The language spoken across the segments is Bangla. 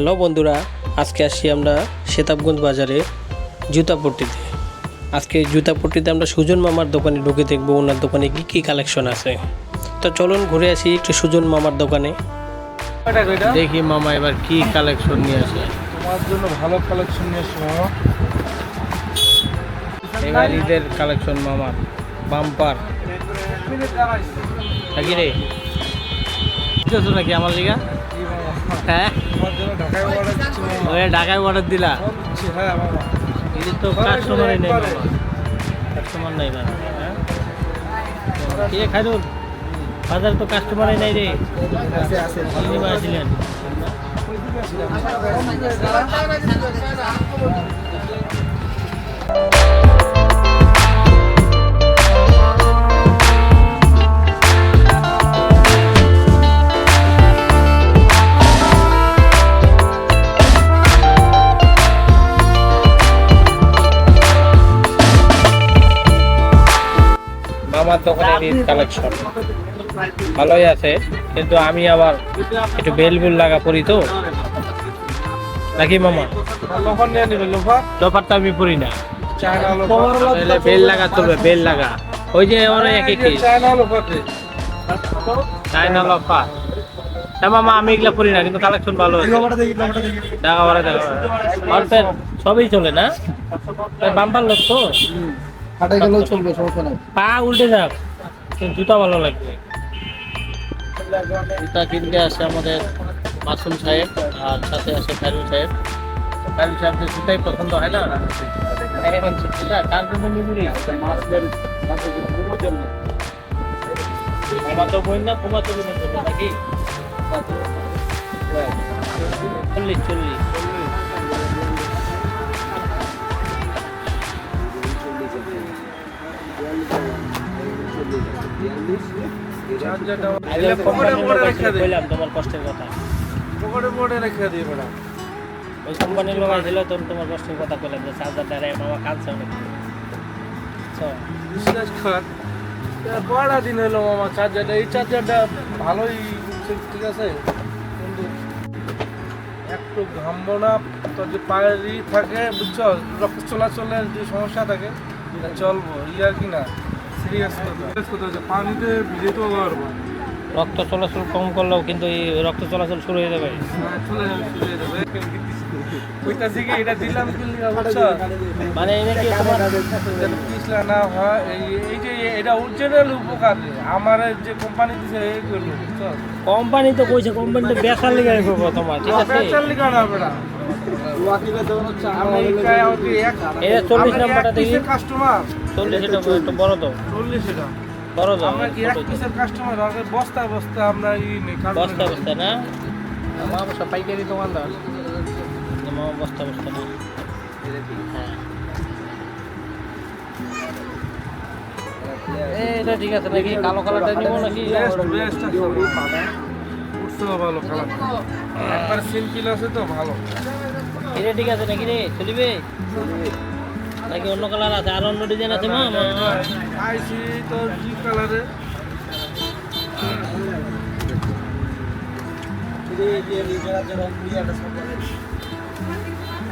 হ্যালো বন্ধুরা আজকে আসি আমরা সেতাবগঞ্জ বাজারে জুতাপট্টিতে আজকে জুতাপট্টিতে আমরা সুজন মামার দোকানে ঢুকে দেখব ওনার দোকানে কী কী কালেকশন আছে। তো চলুন ঘুরে আসি একটু সুজন মামার দোকানে। দেখি মামা এবার কি কালেকশন নিয়ে আসে। তোমার জন্য ভালো কালেকশন নিয়ে এসছি মামা। এবার ঈদের কালেকশন মামার বাম্পার। নাকি রে? নাকি আমার লিগা? হ্যাঁ? তোমার ঢাকায় অর্ডার ওই ঢাকায় অর্ডার দিলা? হ্যাঁ তো কাস্টমারই নেই বাবা। কাস্টমার নাই বাবা হ্যাঁ? কে খাইরুল বাজার তো কাস্টমারই নাই রে। আছে আছে মামার দোকানের কালেকশন ভালোই আছে, কিন্তু আমি আবার একটু বেল বুল লাগা পরি তো। নাকি মামা? লোফার নিয়ে নিবে লোফার লোফার তো আমি পরি না। বেল লাগা চলবে বেল লাগা। ওই যে অনেক একই চায়না লোফার। হ্যাঁ মামা, আমি এগুলা পরি না, কিন্তু কালেকশন ভালো দেখা দেখা সবই চলে না? বাম্পার লোক তো? হাটে গেলেও চলবে সমস্যা নাই। পা উল্টে যাক কিন্তু জুতা ভালো লাগবে। জুতা কিনতে আসে আমাদের মাসুম সাহেব আর সাথে আসে খাইরুল সাহেব। খাইরুল সাহেবদের জুতাই পছন্দ হয় না? এখন জন্য নিবি তো বই না তোমার তো বোনের নাকি? চল্লিশ চল্লিশ। কইলাম তোমার কষ্টের কথা। পকেটে পকেটে রেখে দিয়ে বেড়া ওই কোম্পানির লোক আসছিল তখন তোমার কষ্টের কথা কইলাম যে চার্জার দ্বারা মামা কাঁদছে অনেক। বিশ্বাস কর। কয়টা দিন হলো মামা চার্জারটা এই চার্জারটা ভালোই ঠিক আছে? কিন্তু একটু ঘামবো না তোর যে পায়ের ই থাকে বুঝছ? রক্ত চলাচলের যে সমস্যা থাকে চলবো ই আর কি না? পানিতে পারব রক্ত চলাচল কম করলেও কিন্তু এই রক্ত চলাচল শুরু হয়ে যাবে। মানে পিছলা না হয় এই এই যে এটা অরিজিনাল উপকার আমার যে কোম্পানি দিছে এই কোম্পানি তো কইছে কোম্পানি তো বেকার লিগে করব তোমার ঠিক আছে? বেচার লিগা না। বেটা আমেরিকায় ওকে এক এই যে 40 নাম্বারটা দেখি। কাস্টমার চল্লিশ এটা একটু বড় তো চল্লিশ এটা। বড় তো আমরা কি এক পিসের কাস্টমার আগে বস্তা বস্তা আমরা ই নেই বস্তা বস্তা না? আমার অবশ্য পাইকারি দোকানদার। মামা বস্তা বস্তা না। এ, এটা ঠিক আছে নাকি? কালো কালারটা নিবো নাকি? ভালো কালার। একবার সিম্পল আছে তো ভালো। এটা ঠিক আছে নাকি রে? চলিবে। নাকি অন্য কালার আছে? আর অন্য ডিজাইন আছে মা? আইসি তো জি কালারে।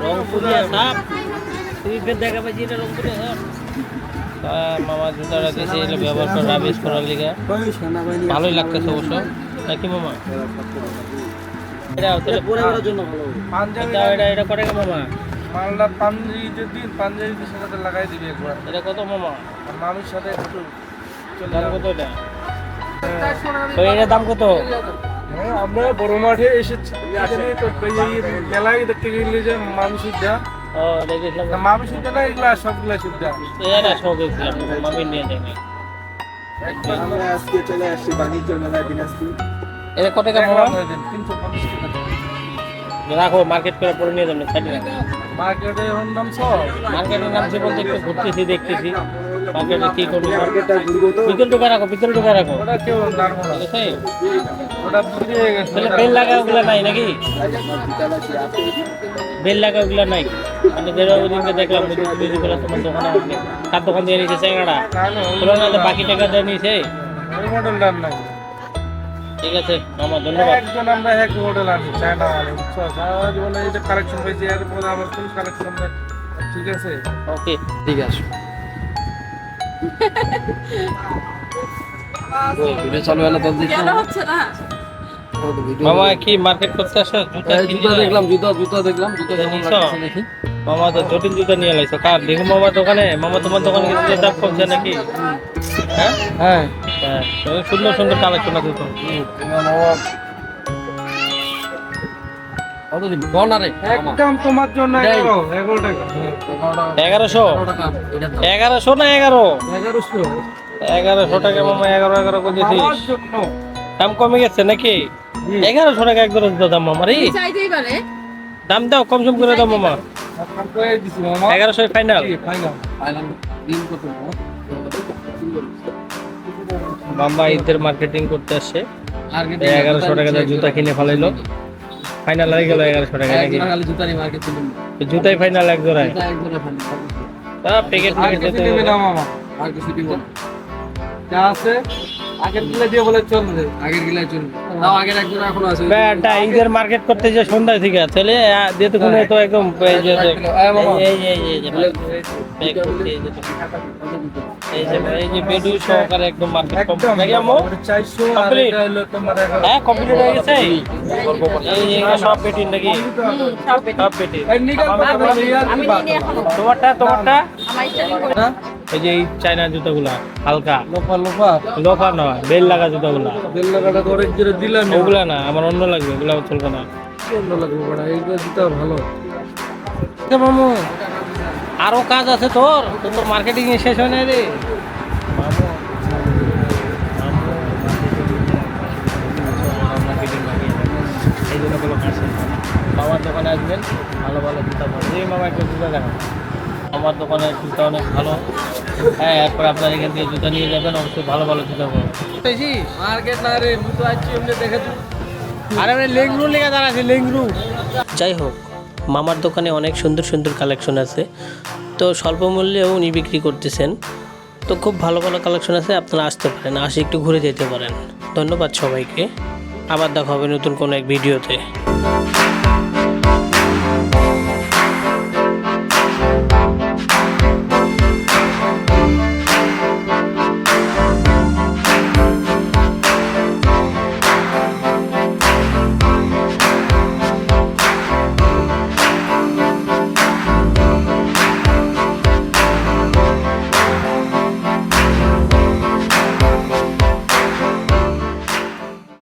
রংপুরিয়া সাপ? তুমি ফের দেখা পাচ্ছি এটা রংপুরিয়া সাপ? তা মামা জুতাটা দিয়েছে এগুলো ব্যবহার করে রাবিশ করার লিগা। ভালোই লাগতেছে অবশ্য। নাকি মামা? এটা তাহলে জন্য ভালো এটা এটা এটা করে মামা। মালদা পাঞ্জাবিতে দিন পাঞ্জাবিদের সাথে লাগাই দিবি একবার। এটা কত মামা? মামির সাথে একটু দাম কত এটা? তো এটার দাম কত? হ্যাঁ, আমরা বড় মাঠে এসেছি তো মেলায় দেখতে গেলে যে মামি সুদ্ধা। না মামি সুদ্ধা না এগুলা সবগুলা সুদ্ধা এটা সব মামি নিয়ে যায়নি আমরা আজকে চলে আসছি বাণিজ্য মেলায় দিনাজপুর। এটা কত টাকা মামা? তিনশো পঞ্চাশ টাকা। রাখো মার্কেট করে পরে নিয়ে যাবেন সাইডে রাখো মার্কেটে ওর নাম সব? মার্কেটের নাম সে বলতে একটু ঘুরতেছি দেখতেছি। মার্কেটে কি করব? মার্কেটটা ঘুরবো তো। পিতল টোকা রাখো পিতল টোকা রাখো। ওটা কেউ নাড়বো না। ঠিক ওটা বিক্রি গেছে। তাহলে বেল লাগা ওগুলা নাই নাকি? বেল লাগা ওগুলা নাই। আমি যেটা দিনকে দেখলাম বুঝি বুঝি করে তোমার দোকানে তার দোকান দিয়ে নিয়েছে না না না যে বাকি টাকা দিয়ে নিয়েছে। ওই মডেলটার নাই। ঠিক আছে মামা ধন্যবাদ। একজন আমরা এক মডেল আনি চায়না মানে বুঝছ? সারা জীবনে এই যে কালেকশন আবার কোন কালেকশন ঠিক আছে? ওকে ঠিক আছে। ভিডিও চালু হলে তো দেখি হচ্ছে না? মামা কি মার্কেট করতে আসো? জুতা জুতা দেখলাম জুতা জুতা দেখলাম জুতা কেমন নিছো? লাগতেছে দেখি। মামা তো জটিল জুতা নিয়ে লাইছো কার? দেখো মামা দোকানে। মামা তোমার দোকানে কিছু দাম কমছে নাকি? হ্যাঁ? হ্যাঁ। হ্যাঁ সুন্দর সুন্দর কালেকশন আছে তো এগারোশো? এগারোশো না এগারো? এগারোশো। এগারোশো টাকা মামা এগারো এগারো দাম কমে গেছে নাকি? এগারোশো টাকা এক দাম মামা রে। চাইতেই দাম দাও কম সম করে দাও মামা। এগারোশো ফাইনাল ফাইনাল মামা ঈদের মার্কেটিং করতে আসছে। এগারোশো টাকা দিয়ে জুতা কিনে ফেলাইলো। ফাইনাল হয়ে গেল এগারোশো টাকা জুতাই ফাইনাল এক জোড়ায়? প্যাকেট দিব যা আছে আগের দিলে দিয়ে বলে চলবে আগের গিলাই চলবে তাও আগের এখনও আছে ব্যাটা ঈদের মার্কেট করতে যে সন্ধ্যায় থেকে তাহলে দিয়ে তো কোনো তো একদম এই যে এই এই এই এই যে এই যে এই যে বেডু সহকারে একদম মার্কেট কমপ্লিট নাকি আম্মু চারশো আর এটা হলো তোমার হ্যাঁ কমপ্লিট হয়ে গেছে এই সব পেটি নাকি সব। সব তোমারটা তোমারটা আমার এই যে এই চাইনা জুতাগুলা হালকা। লোফা লোফা? লোফা নয় বেল লাগা জুতাগুলা। দেড় লাখাটা তো অনেক জোরে দিলাম ওগুলা না আমার অন্য লাগবে ওগুলা চলবে না। অন্য লাগবে বড়া এইগুলো দিতে ভালো। মামু। আরও কাজ আছে তোর তোর মার্কেটিং শেষ হয় না রে। মামার দোকানে আসবেন ভালো ভালো জুতা পাবেন। এই মামা একটা জুতা দেখান। আমার দোকানে জুতা অনেক ভালো। হ্যাঁ এরপর আপনার এখান থেকে জুতা নিয়ে যাবেন অবশ্যই ভালো ভালো জুতা পাবেন। মার্কেট না রে মুতো আছি এমনি দেখে আরে আমি লেংরু লেগে দাঁড়াচ্ছি লেংরু। যাই হোক মামার দোকানে অনেক সুন্দর সুন্দর কালেকশন আছে। তো স্বল্প মূল্যেও উনি বিক্রি করতেছেন। তো খুব ভালো ভালো কালেকশন আছে আপনারা আসতে পারেন আসে একটু ঘুরে যেতে পারেন। ধন্যবাদ সবাইকে। আবার দেখা হবে নতুন কোনো এক ভিডিওতে।